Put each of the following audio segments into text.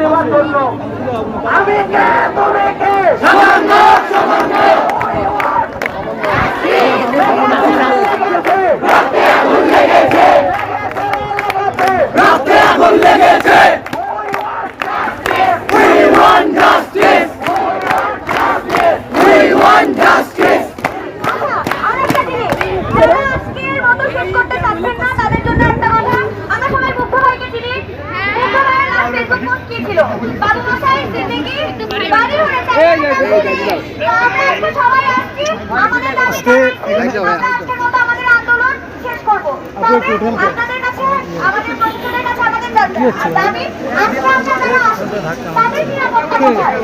দেওয়ার জন্য। আমি কে? তুমি কে? আমাদের আন্দোলন শেষ করব। কাছে, আমাদের প্রশাসনের কাছে আমাদের দাবি, দাবি, আজকে আমরা যারা আসছি, তাদের নিরাপত্তা কোথায়?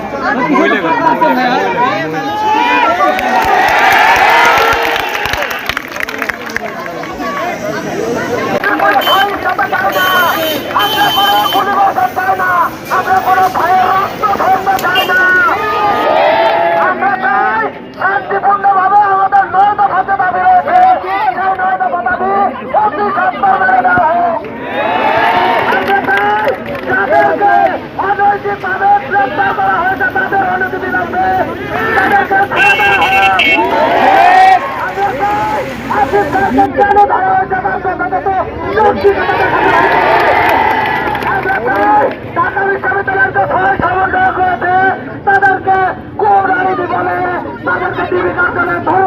আমরা আমরা কোনো পরিবর্তন চাই না আমরা কোনো ভয়ের রক্ত ধর্ম চাই না আমরা চাই শান্তিপূর্ণ ভাবে আমাদের নয় দফাতে দাবি রয়েছে সেই নয় দফা দাবি অতি সত্তর মেনে দেওয়া হোক আমরা চাই যাদেরকে অনৈতিক ভাবে গ্রেপ্তার করা হয়েছে তাদেরকে ছয় সমন্বয়ক তাদেরকে টিভি কার্যালয়ে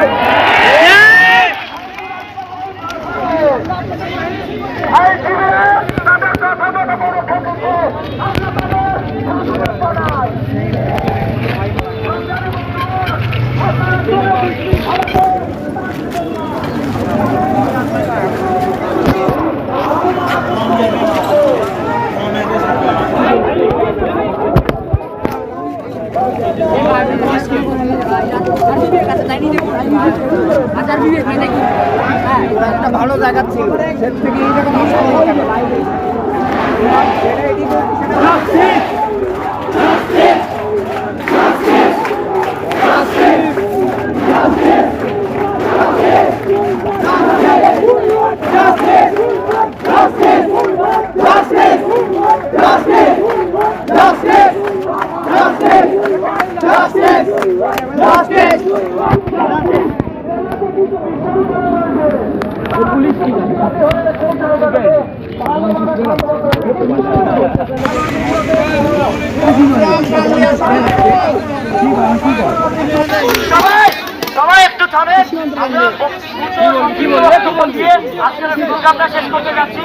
Yeah. পুলিশ কি সবাই সবাই একটু থামেন। আমরা শেষ করতে যাচ্ছি।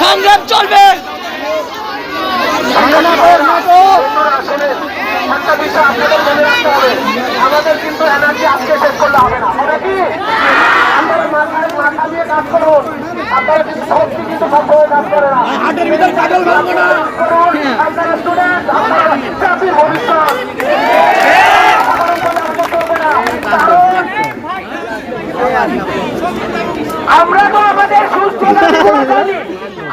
সংগ্রাম চলবে। একটা বিষয় আপনাদের মনে রাখতে হবে আমাদের কিন্তু এনার্জি আজকে শেষ করলে হবে না। হবে কি? আপনারা মাথায় মাথা দিয়ে কাজ করুন। আপনারা কিন্তু শক্তি কিন্তু সবসময় কাজ করে না। হাটের ভিতর পাগল ভাঙবো না। করুন আপনারা স্টুডেন্ট আপনারা জাতির ভবিষ্যৎ। আমরা তো আমাদের সুস্থ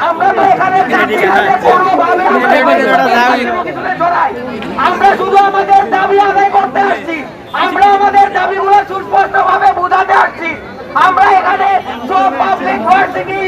আমরা তো এখানে জড়াই। আমরা শুধু আমাদের দাবি আদায় করতে আসছি। আমরা আমাদের দাবিগুলো সুস্পষ্ট ভাবে বোঝাতে আসছি। আমরা এখানে সব পাবলিক ভার্সিটি